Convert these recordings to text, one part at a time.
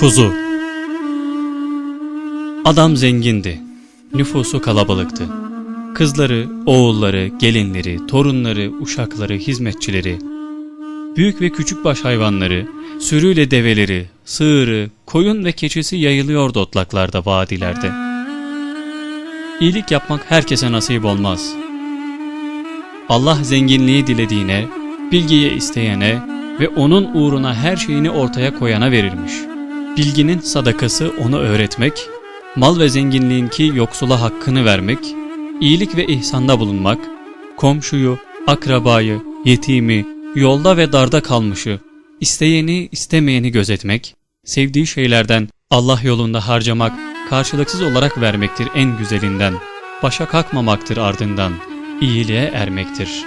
Kuzu Adam zengindi. Nüfusu kalabalıktı. Kızları, oğulları, gelinleri, torunları, uşakları, hizmetçileri, büyük ve küçük baş hayvanları, sürüyle develeri, sığırı, koyun ve keçisi yayılıyordu otlaklarda, vadilerde. İyilik yapmak herkese nasip olmaz. Allah zenginliği dilediğine, bilgiyi isteyene ve onun uğruna her şeyini ortaya koyana verirmiş. Bilginin sadakası onu öğretmek, mal ve zenginliğinki yoksula hakkını vermek, iyilik ve ihsanda bulunmak, komşuyu, akrabayı, yetimi, yolda ve darda kalmışı, isteyeni, istemeyeni gözetmek, sevdiği şeylerden Allah yolunda harcamak, karşılıksız olarak vermektir en güzelinden, başa kalkmamaktır ardından, iyiliğe ermektir.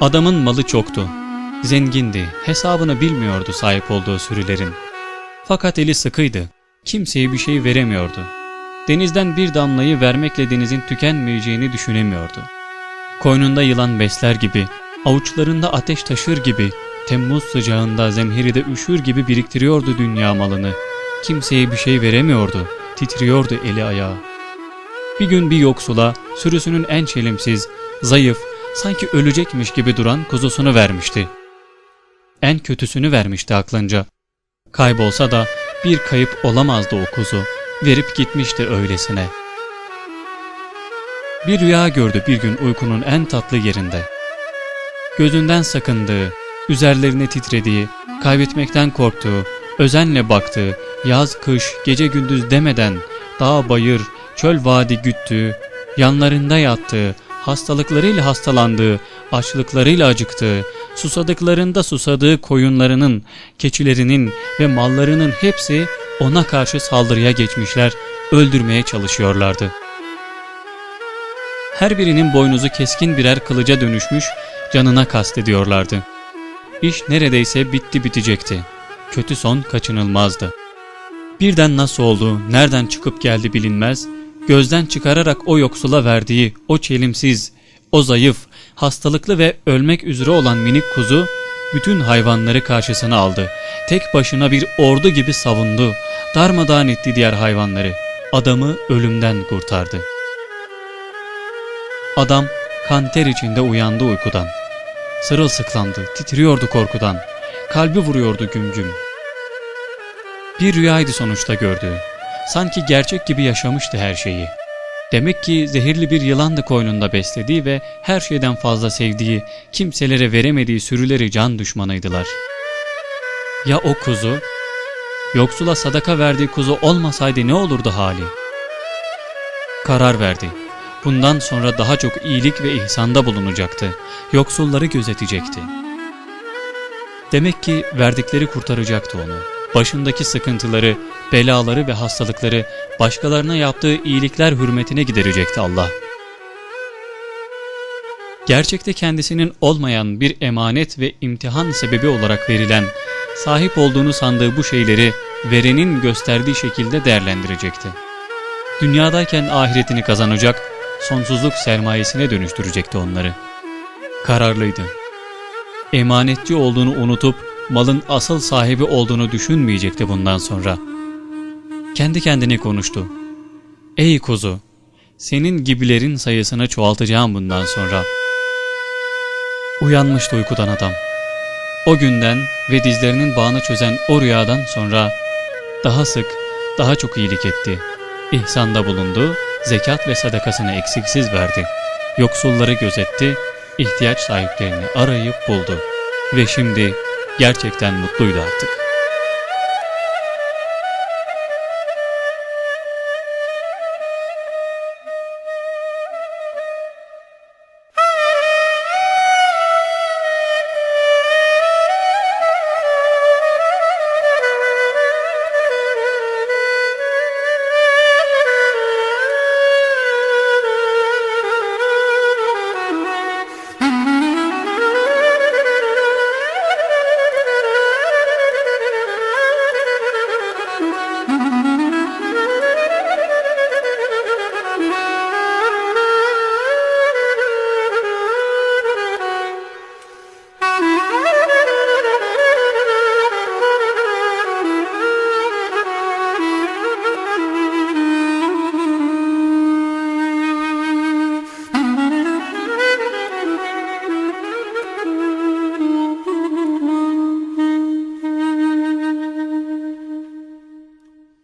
Adamın malı çoktu, zengindi, hesabını bilmiyordu sahip olduğu sürülerin. Fakat eli sıkıydı, kimseye bir şey veremiyordu. Denizden bir damlayı vermekle denizin tükenmeyeceğini düşünemiyordu. Koynunda yılan besler gibi, avuçlarında ateş taşır gibi, Temmuz sıcağında zemheride üşür gibi biriktiriyordu dünya malını. Kimseye bir şey veremiyordu, titriyordu eli ayağı. Bir gün bir yoksula sürüsünün en çelimsiz, zayıf, sanki ölecekmiş gibi duran kuzusunu vermişti. En kötüsünü vermişti aklınca. Kaybolsa da bir kayıp olamazdı o kuzu, verip gitmişti öylesine. Bir rüya gördü bir gün uykunun en tatlı yerinde. Gözünden sakındığı, üzerlerine titrediği, kaybetmekten korktuğu, özenle baktığı, yaz kış, gece gündüz demeden, dağ bayır, çöl vadi güttüğü, yanlarında yattığı, hastalıklarıyla hastalandığı, açlıklarıyla acıktığı, susadıklarında susadığı koyunlarının, keçilerinin ve mallarının hepsi ona karşı saldırıya geçmişler, öldürmeye çalışıyorlardı. Her birinin boynuzu keskin birer kılıca dönüşmüş, canına kastediyorlardı. İş neredeyse bitti bitecekti. Kötü son kaçınılmazdı. Birden nasıl oldu, nereden çıkıp geldi bilinmez, gözden çıkararak o yoksula verdiği, o çelimsiz, o zayıf, hastalıklı ve ölmek üzere olan minik kuzu, bütün hayvanları karşısına aldı. Tek başına bir ordu gibi savundu, darmadağın etti diğer hayvanları. Adamı ölümden kurtardı. Adam kan ter içinde uyandı uykudan. Sırılsıklandı, titriyordu korkudan. Kalbi vuruyordu güm güm. Bir rüyaydı sonuçta gördüğü. Sanki gerçek gibi yaşamıştı her şeyi. Demek ki zehirli bir yılandı koynunda beslediği ve her şeyden fazla sevdiği, kimselere veremediği sürüleri can düşmanıydılar. Ya o kuzu? Yoksula sadaka verdiği kuzu olmasaydı ne olurdu hali? Karar verdi. Bundan sonra daha çok iyilik ve ihsanda bulunacaktı. Yoksulları gözetecekti. Demek ki verdikleri kurtaracaktı onu. Başındaki sıkıntıları, belaları ve hastalıkları başkalarına yaptığı iyilikler hürmetine giderecekti Allah. Gerçekte kendisinin olmayan bir emanet ve imtihan sebebi olarak verilen, sahip olduğunu sandığı bu şeyleri verenin gösterdiği şekilde değerlendirecekti. Dünyadayken ahiretini kazanacak, sonsuzluk sermayesine dönüştürecekti onları. Kararlıydı. Emanetçi olduğunu unutup malın asıl sahibi olduğunu düşünmeyecekti bundan sonra. Kendi kendine konuştu. Ey kuzu, senin gibilerin sayısını çoğaltacağım bundan sonra. Uyanmıştı uykudan adam. O günden ve dizlerinin bağını çözen o rüyadan sonra daha sık, daha çok iyilik etti. İhsanda bulundu, zekat ve sadakasını eksiksiz verdi. Yoksulları gözetti, ihtiyaç sahiplerini arayıp buldu. Ve şimdi gerçekten mutluydu artık.